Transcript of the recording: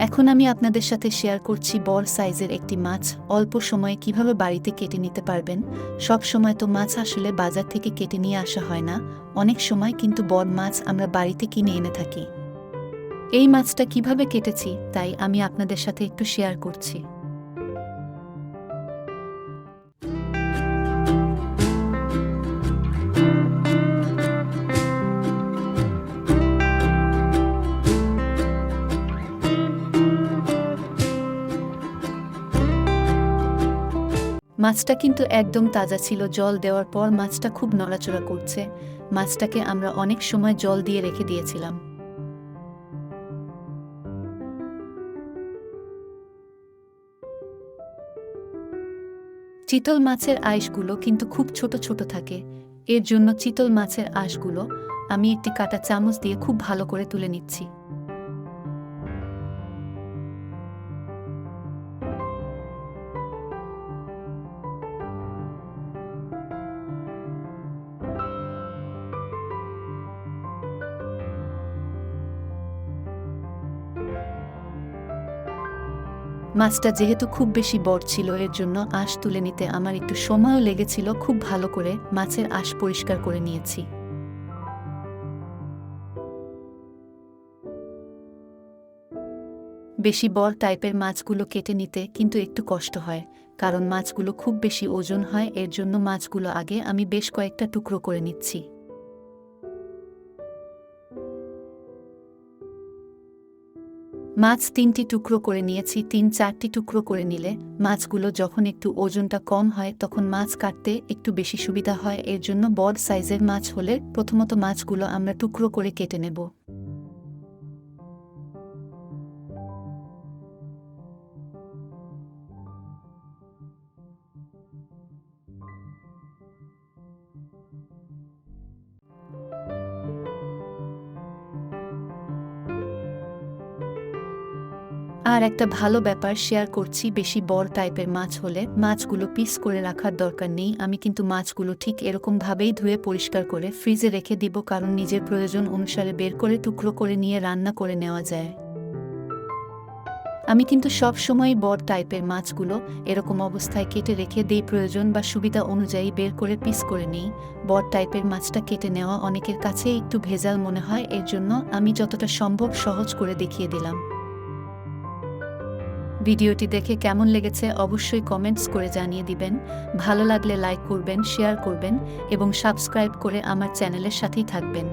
এখন আমি আপনাদের সাথে শেয়ার করছি বড় সাইজের একটি মাছ। অল্প সময়ে কীভাবে বাড়িতে কেটে নিতে পারবেন? সব সময় তো মাছ আসলে বাজার থেকে কেটে নিয়ে আসা হয় না। অনেক সময় কিন্তু বড় মাছ আমরা বাড়িতে কিনে এনে থাকি। এই মাছটা কীভাবে কেটেছি, তাই আমি আপনাদের সাথে একটু শেয়ার করছি। মাছটা কিন্তু একদম তাজা ছিল, জল দেওয়ার পর মাছটা খুব নড়াচড়া করছে। মাছটাকে আমরা অনেক সময় জল দিয়ে রেখে দিয়েছিলাম। চিতল মাছের আঁশগুলো কিন্তু খুব ছোট ছোট থাকে। এর জন্য চিতল মাছের আঁশগুলো আমি একটি কাটা চামচ দিয়ে খুব ভালো করে তুলে নিচ্ছি। মাছটা যেহেতু খুব বেশি বড় ছিল, এর জন্য আঁশ তুলে নিতে আমার একটু সময়ও লেগেছিল, খুব ভালো করে মাছের আঁশ পরিষ্কার করে নিয়েছি। বেশি বড় টাইপের মাছগুলো কেটে নিতে কিন্তু একটু কষ্ট হয়, কারণ মাছগুলো খুব বেশি ওজন হয়, এর জন্য মাছগুলো আগে আমি বেশ কয়েকটা টুকরো করে নিচ্ছি। মাছ তিনটি টুকরো করে নিয়েছি, তিন চারটি টুকরো করে নিলে মাছগুলো যখন একটু ওজনটা কম হয় তখন মাছ কাটতে একটু বেশি সুবিধা হয়। এর জন্য বড় সাইজের মাছ হলে প্রথমত মাছগুলো আমরা টুকরো করে কেটে নেব। আর একটা ভালো ব্যাপার শেয়ার করছি বেশি বড় টাইপের মাছ হলে। মাছগুলো পিস করে রাখার দরকার নেই। আমি কিন্তু মাছগুলো ঠিক এরকমভাবেই ধুয়ে পরিষ্কার করে ফ্রিজে রেখে দিব কারণ নিজের প্রয়োজন অনুসারে বের করে টুকরো করে নিয়ে রান্না করে নেওয়া যায়। আমি কিন্তু সব সময় বড় টাইপের মাছগুলো এরকম অবস্থায় কেটে রেখে দেই। প্রয়োজন বা সুবিধা অনুযায়ী বের করে পিস করে নিই। বড় টাইপের মাছটা কেটে নেওয়া অনেকের কাছে একটু ভেজাল মনে হয়। এর জন্য আমি যতটা সম্ভব সহজ করে দেখিয়ে দিলাম। ভিডিওটি দেখে কেমন লেগেছে অবশ্যই কমেন্টস করে জানিয়ে দিবেন। ভালো লাগলে লাইক করবেন, শেয়ার করবেন এবং সাবস্ক্রাইব করে আমার চ্যানেলের সাথেই থাকবেন।